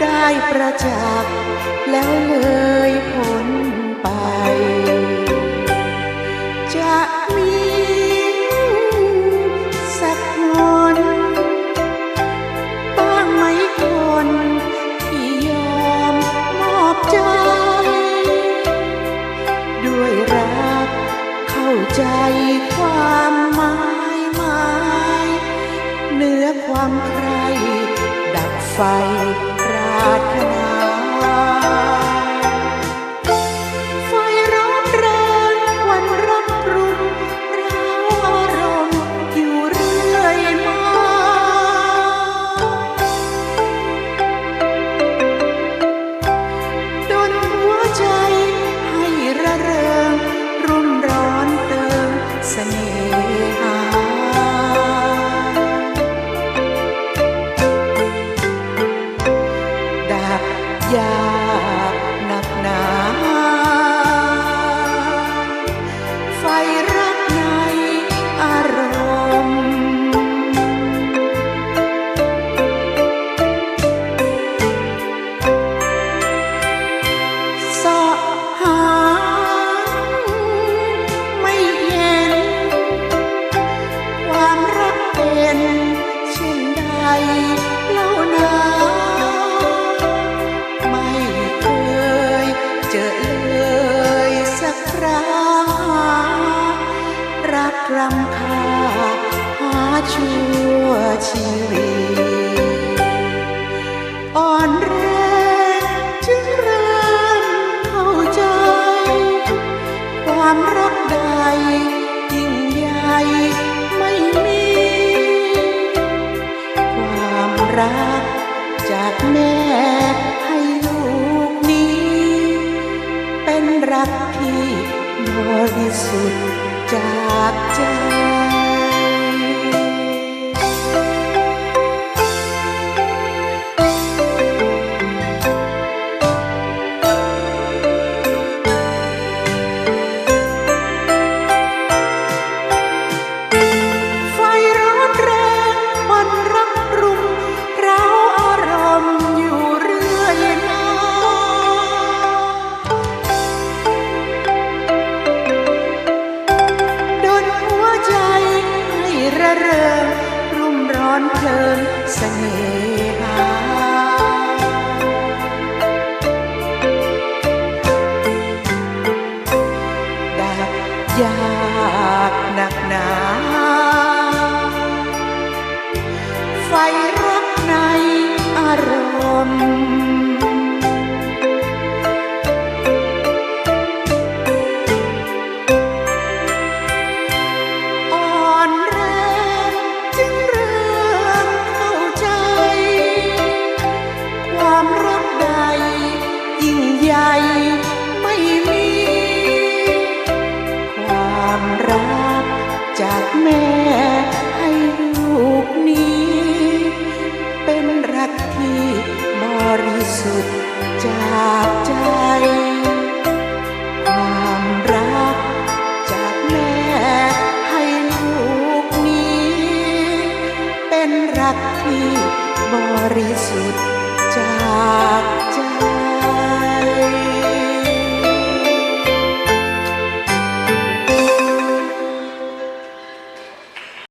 ได้ประจักษ์แล้วเลยพ้นไป จะมีสักคนบ้างไหมคนที่ยอมมอบใจ ด้วยรักเข้าใจความหมายหมายเหนือความใครดับไฟารถนาไฟร้อนแรงวันรับรุนเราอารมณ์อยู่เรื่อยมา ดนหัวใจให้ระเริงรุ่มร้อนเติมเสน่หา เป็นเช่นใดเล่านาไม่เคยเจอเลยสักครั้งรักรำคาหาชั่วชีวิตอ่อนแรงจึงเริ่มเข้าใจ ความรักใด รัก จากแม่ให้ลูกนี้ เป็นรักที่บริสุทธิ์จากใจ ไฟรักในอารมณ์อ่อนแรงจึงเริ่มเข้าใจความรักใดยิ่งใหญ่ไม่มีความรักจากแม่ สุดจากใจ